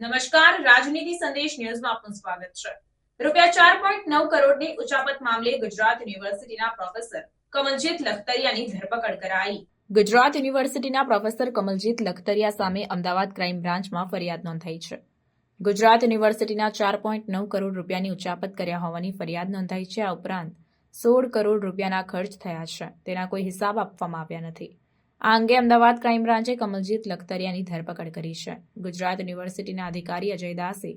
નમસ્કાર, રાજનીતિ સંદેશ ન્યૂઝમાં આપનું સ્વાગત છે. રૂપિયા ચાર પોઈન્ટ નવ કરોડની ઉચાપત મામલે ગુજરાત યુનિવર્સિટીના પ્રોફેસર કમલજીત લખતરિયાની ધરપકડ કરાઈ. ગુજરાત યુનિવર્સિટીના પ્રોફેસર કમલજીત લખતરિયા સામે અમદાવાદ ક્રાઇમ બ્રાન્ચમાં ફરિયાદ નોંધાઈ છે. ગુજરાત યુનિવર્સિટીના ચાર પોઈન્ટ નવ કરોડ રૂપિયાની ઉચાપત કર્યા હોવાની ફરિયાદ નોંધાઈ છે. આ ઉપરાંત સોળ કરોડ રૂપિયાના ખર્ચ થયા છે. તેના કોઈ હિસાબ આપવામાં આવ્યા નથી. આ અંગે અમદાવાદ ક્રાઇમ બ્રાન્ચે કમલજીત લખતરિયાની ધરપકડ કરી છે. ગુજરાત યુનિવર્સિટીના અધિકારી અજય દાસે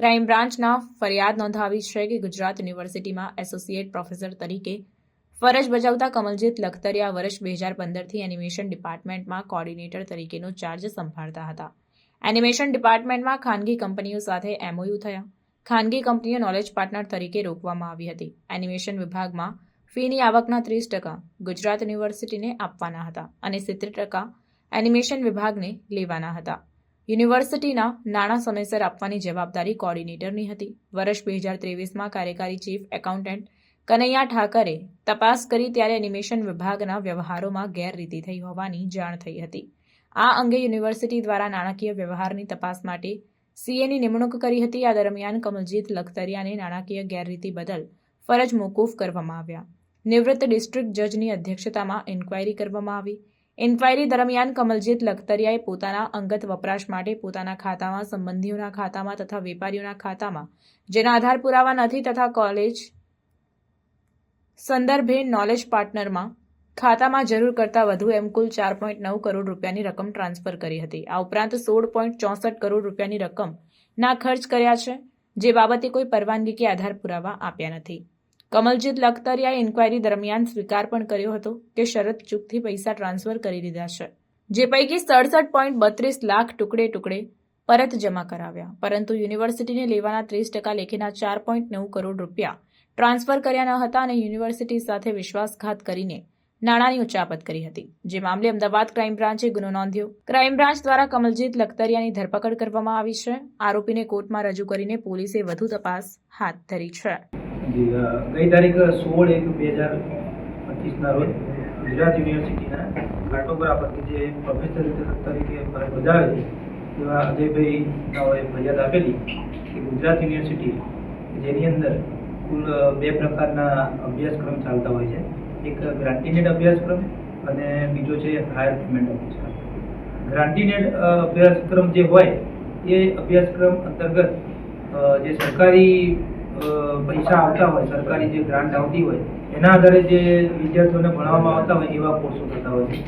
ક્રાઇમ બ્રાન્ચના ફરિયાદ નોંધાવી છે કે ગુજરાત યુનિવર્સિટીમાં એસોસિએટ પ્રોફેસર તરીકે ફરજ બજાવતા કમલજીત લખતરિયા વર્ષ બે હજાર પંદરથી એનિમેશન ડિપાર્ટમેન્ટમાં કોર્ડિનેટર તરીકેનો ચાર્જ સંભાળતા હતા. એનિમેશન ડિપાર્ટમેન્ટમાં ખાનગી કંપનીઓ સાથે એમઓયુ થયા. ખાનગી કંપનીઓ નોલેજ પાર્ટનર તરીકે રોકવામાં આવી હતી. એનિમેશન વિભાગમાં ફીની આવકના ત્રીસ ટકા ગુજરાત યુનિવર્સિટીને આપવાના હતા અને સિત્તેર ટકા એનિમેશન વિભાગને લેવાના હતા. યુનિવર્સિટીના નાણાં સમયસર આપવાની જવાબદારી કોર્ડિનેટરની હતી. વર્ષ બે હજાર ત્રેવીસમાં કાર્યકારી ચીફ એકાઉન્ટન્ટ કનૈયા ઠાકરે તપાસ કરી ત્યારે એનિમેશન વિભાગના વ્યવહારોમાં ગેરરીતિ થઈ હોવાની જાણ થઈ હતી. આ અંગે યુનિવર્સિટી દ્વારા નાણાકીય વ્યવહારની તપાસ માટે સીએની નિમણૂક કરી હતી. આ દરમિયાન કમલજીત લખતરિયાને નાણાકીય ગેરરીતિ બદલ ફરજ મોકૂફ કરવામાં આવ્યા. નિવૃત્ત ડિસ્ટ્રિક્ટ જજની અધ્યક્ષતામાં ઇન્ક્વાયરી કરવામાં આવી. ઇન્ક્વાયરી દરમિયાન કમલજીત લખતરિયાએ પોતાના અંગત વપરાશ માટે પોતાના ખાતામાં, સંબંધીઓના ખાતામાં તથા વેપારીઓના ખાતામાં, જેના આધાર પુરાવા નથી તથા કોલેજ સંદર્ભે નોલેજ પાર્ટનરમાં ખાતામાં જરૂર કરતાં વધુ એમ કુલ ચાર પોઈન્ટ નવ કરોડ રૂપિયાની રકમ ટ્રાન્સફર કરી હતી. આ ઉપરાંત સોળ પોઈન્ટ ચોસઠ કરોડ રૂપિયાની રકમ ના ખર્ચ કર્યા છે, જે બાબતે કોઈ પરવાનગી કે આધાર પુરાવા આપ્યા નથી. કમલજીત લખતરિયાએ ઇન્ક્વાયરી દરમિયાન સ્વીકાર પણ કર્યો હતો કે શરત ચૂકથી પૈસા ટ્રાન્સફર કરી દીધા છે, જે પૈકી સડસઠ પોઈન્ટ બત્રીસ લાખ ટુકડે ટુકડે પરત જમા કરાવ્યા. પરંતુ યુનિવર્સિટીને લેવાના ત્રીસ ટકા લેખીના ચાર પોઈન્ટ નવ કરોડ રૂપિયા ટ્રાન્સફર કર્યા ન હતા અને યુનિવર્સિટી સાથે વિશ્વાસઘાત કરીને નાણાંની ઉચાપત કરી હતી. જે મામલે અમદાવાદ ક્રાઇમ બ્રાન્ચે ગુનો નોંધ્યો. ક્રાઇમ બ્રાન્ચ દ્વારા કમલજીત લખતરિયાની ધરપકડ કરવામાં આવી છે. આરોપીને કોર્ટમાં રજૂ કરીને પોલીસે વધુ તપાસ હાથ ધરી છે. ગઈ તારીખ સોળ એક બે હજાર પચીસના રોજ ગુજરાત યુનિવર્સિટીના કાર્ટોગ્રાફર જે પ્રોફેસર તરીકે ફરજ બજાવે તેવા અજયભાઈ નાઓએ ફરિયાદ આપેલી કે ગુજરાત યુનિવર્સિટી, જેની અંદર કુલ બે પ્રકારના અભ્યાસક્રમ ચાલતા હોય છે. એક ગ્રાન્ટીનેડ અભ્યાસક્રમ અને બીજો છે હાયર પેમેન્ટ અભ્યાસક્રમ. ગ્રાન્ટીનેડ અભ્યાસક્રમ જે હોય, એ અભ્યાસક્રમ અંતર્ગત જે સરકારી પૈસા આવતા હોય, સરકારી જે ગ્રાન્ટ આવતી હોય, એના આધારે જે વિદ્યાર્થીઓને ભણાવવામાં આવતા હોય એવા કોર્સો થતા હોય છે.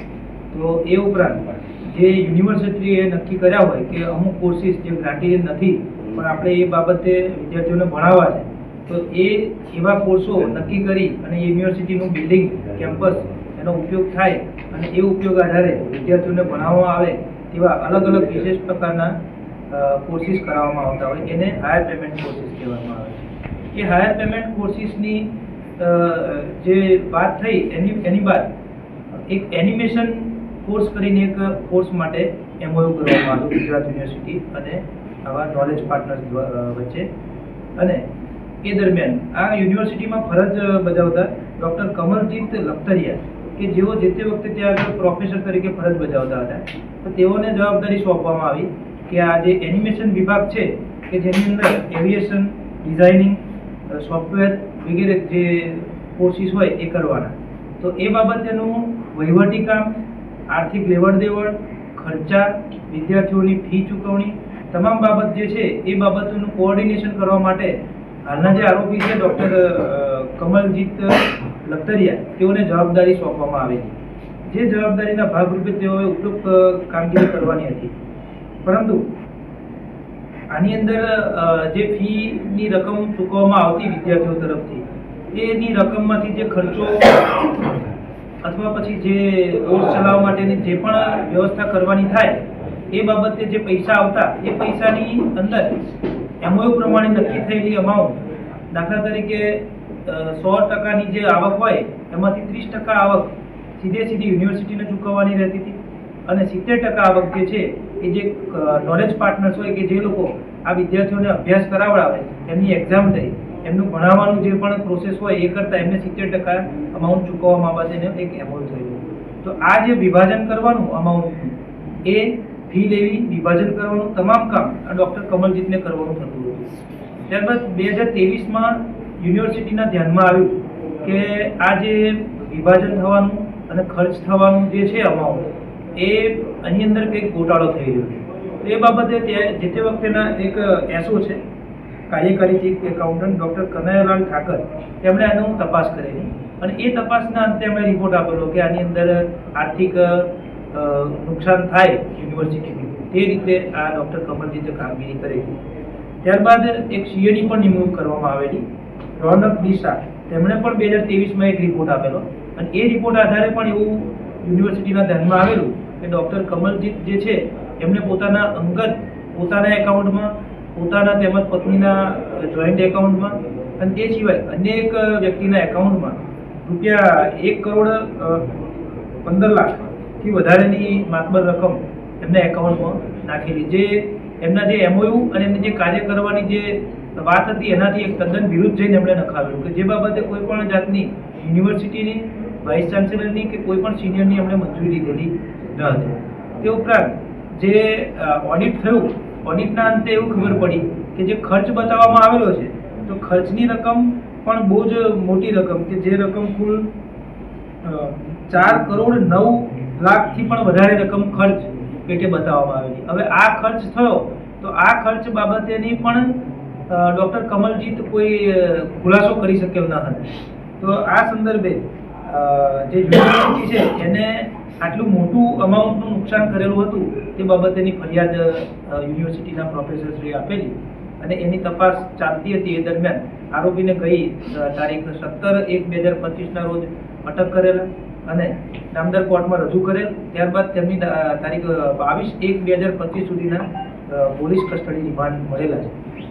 તો એ ઉપરાંત જે યુનિવર્સિટીએ નક્કી કર્યા હોય કે અમુક કોર્સીસ જે ગ્રાન્ટેડ નથી, પણ આપણે એ બાબતે વિદ્યાર્થીઓને ભણાવવા છે, તો એ એવા કોર્સો નક્કી કરી અને યુનિવર્સિટીનું બિલ્ડિંગ કેમ્પસ એનો ઉપયોગ થાય અને એ ઉપયોગ આધારે વિદ્યાર્થીઓને ભણાવવામાં આવે તેવા અલગ અલગ વિશેષ પ્રકારના કોર્સિસ કરાવવામાં આવતા હોય, એને હાયર પેમેન્ટ કોર્સિસ કહેવામાં આવે છે. એ હાયર પેમેન્ટ કોર્સિસની જે વાત થઈ, એની એની બાદ એક એનિમેશન કોર્સ કરીને એક કોર્સ માટે એમઓયુ કરવામાં આવ્યું, ગુજરાત યુનિવર્સિટી અને આવા નોલેજ પાર્ટનર્સ વચ્ચે. અને એ દરમિયાન આ યુનિવર્સિટીમાં ફરજ બજાવતા ડૉક્ટર કમલજીત લખતરિયા કે જેઓ જે તે વખતે ત્યાં પ્રોફેસર તરીકે ફરજ બજાવતા હતા, તો તેઓને જવાબદારી સોંપવામાં આવી કે આ જે એનિમેશન વિભાગ છે, કે જેની અંદર એવિએશન ડિઝાઇનિંગ સોફ્ટવેર વગેરે જે કોર્સિસ હોય એ કરવાના. તો એ બાબતેનું વહીવટી કામ, આર્થિક લેવડ દેવડ ખર્ચા, વિદ્યાર્થીઓની ફી ચૂકવણી, તમામ બાબત જે છે એ બાબતોનું કોઓર્ડિનેશન કરવા માટે હાલના જે આરોપી છે ડૉક્ટર કમલજીત લખતરિયા, તેઓને જવાબદારી સોંપવામાં આવેલી. જે જવાબદારીના ભાગરૂપે તેઓએ ઉપયુક્ત કામગીરી કરવાની હતી. પરંતુ આની અંદર જે ફીની રકમ ચૂકવવામાં આવતી વિદ્યાર્થીઓ તરફથી, એની રકમમાંથી જે ખર્ચો અથવા પછી જે કોર્સ ચલાવવા માટેની જે પણ વ્યવસ્થા કરવાની થાય, એ બાબતે જે પૈસા આવતા, એ પૈસાની અંદર એમઓયુ પ્રમાણે નક્કી થયેલી અમાઉન્ટ દાખલા તરીકે સો ટકાની જે આવક હોય, એમાંથી ત્રીસ ટકા આવક સીધે સીધી યુનિવર્સિટીને ચૂકવવાની રહેતી હતી. અને સિત્તેર ટકા આવક જે છે એ જે નોલેજ પાર્ટનર્સ હોય કે જે લોકો આ વિદ્યાર્થીઓને અભ્યાસ કરાવડાવે, એમની એક્ઝામ થઈ, એમનું ભણાવવાનું જે પણ પ્રોસેસ હોય એ કરતાં એમને સિત્તેર ટકા અમાઉન્ટ ચૂકવવામાં બાબતેને એક એમોલ થયું તો આ જે વિભાજન કરવાનું અમાઉન્ટ એ ફી લેવી, વિભાજન કરવાનું તમામ કામ આ ડૉક્ટર કમલજીતને કરવાનું થતું હતું. ત્યારબાદ બે હજાર તેવીસમાં યુનિવર્સિટીના ધ્યાનમાં આવ્યું કે આ જે વિભાજન થવાનું અને ખર્ચ થવાનું જે છે અમાઉન્ટ એ આની અંદર કંઈક ગોટાળો થઈ રહ્યો છે. એ બાબતે ત્યાં જે તે વખતેના એક એસઓ છે, કાર્યકારી chief accountant doctor Kanaiyalal Thakar, તેમણે આનું તપાસ કરેલી. અને એ તપાસના અંતે એમણે રિપોર્ટ આપેલો કે આની અંદર આર્થિક નુકસાન થાય યુનિવર્સિટીનું તે રીતે આ ડૉક્ટર કમલજીતે કામગીરી કરેલી. ત્યારબાદ એક સીએડી પણ નિમણૂક કરવામાં આવેલી. રોનક ડીસા, તેમણે પણ બે હજાર ત્રેવીસમાં એક રિપોર્ટ આપેલો. અને એ રિપોર્ટ આધારે પણ એવું યુનિવર્સિટીના ધ્યાનમાં આવેલું કે ડૉક્ટર કમલજીત જે છે એમણે પોતાના અંગત, પોતાના એકાઉન્ટમાં પોતાના તેમજ પત્નીના જોઈન્ટ એકાઉન્ટમાં અને તે સિવાય અનેક વ્યક્તિના એકાઉન્ટમાં રૂપિયા એક કરોડ પંદર લાખથી વધારેની માતબર રકમ એમના એકાઉન્ટમાં નાખેલી. જે એમના જે એમઓયુ અને એમની જે કાર્ય કરવાની જે વાત હતી, એનાથી એક તદ્દન વિરુદ્ધ જઈને એમણે નખાવેલું કે જે બાબતે કોઈ પણ જાતની યુનિવર્સિટીની વાઇસ ચાન્સેલરની કે કોઈ પણ સિનિયરની એમણે મંજૂરી લીધેલી ન હતી. તે ઉપરાંત જે ઓડિટ થયું ઓડિટના અંતે એવું ખબર પડી કે જે ખર્ચ બતાવવામાં આવેલો છે, તો ખર્ચની રકમ પણ બહુ જ મોટી રકમ કે જે રકમ કુલ ચાર કરોડ નવ લાખથી પણ વધારે રકમ ખર્ચ પેટે બતાવવામાં આવેલી. હવે આ ખર્ચ થયો, તો આ ખર્ચ બાબતેની પણ ડૉક્ટર કમલજીત કોઈ ખુલાસો કરી શકેલ ન હતા. તો આ સંદર્ભે જે યુનિવર્સિટી છે, એને આટલું મોટું અમાઉન્ટનું નુકસાન કરેલું હતું, તે બાબતેની ફરિયાદ યુનિવર્સિટીના પ્રોફેસરશ્રીએ આપેલી. અને એની તપાસ ચાલતી હતી એ દરમિયાન. આરોપીને ગઈ તારીખ સત્તર એક બે હજાર પચીસના રોજ અટક કરેલ અને નામદાર કોર્ટમાં રજૂ કરેલ. ત્યારબાદ તેમની તારીખ બાવીસ એક બે હજાર પચીસ સુધીના પોલીસ કસ્ટડી રિમાન્ડ મળેલા છે.